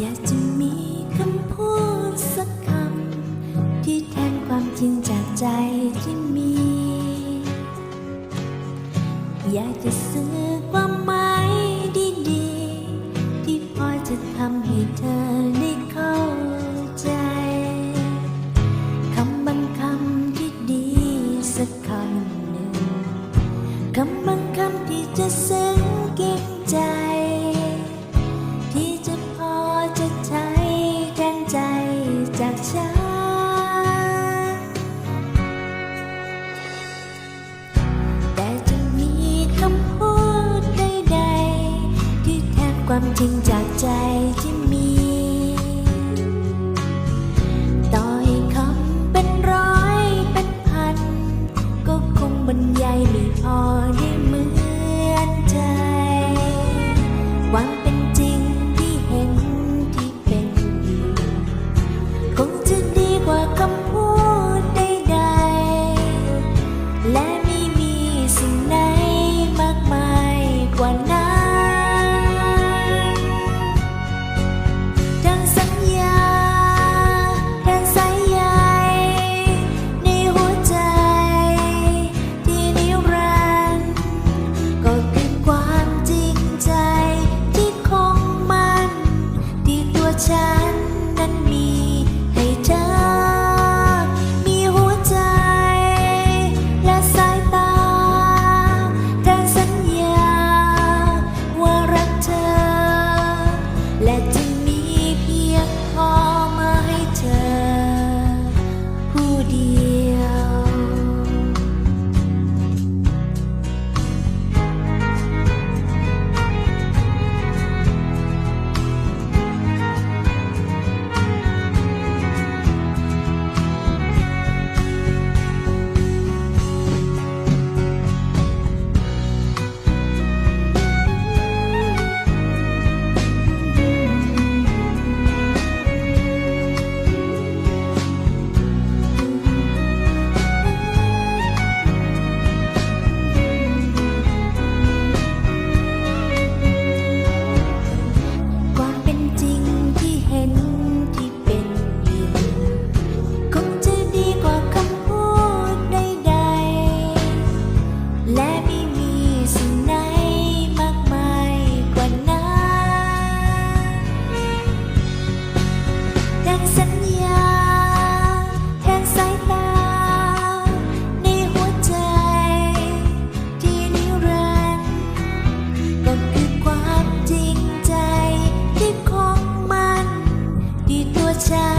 อยากจะมีคำพูดสักคำ ที่แทนความจริงจากใจที่มี อยากจะสื่อความหมายดีๆ ที่พอจะทำให้เธอได้เข้าใจ คำบางคำที่ดีสักคำหนึ่ง คำบางคำที่จะเส ความจริงใจ dia time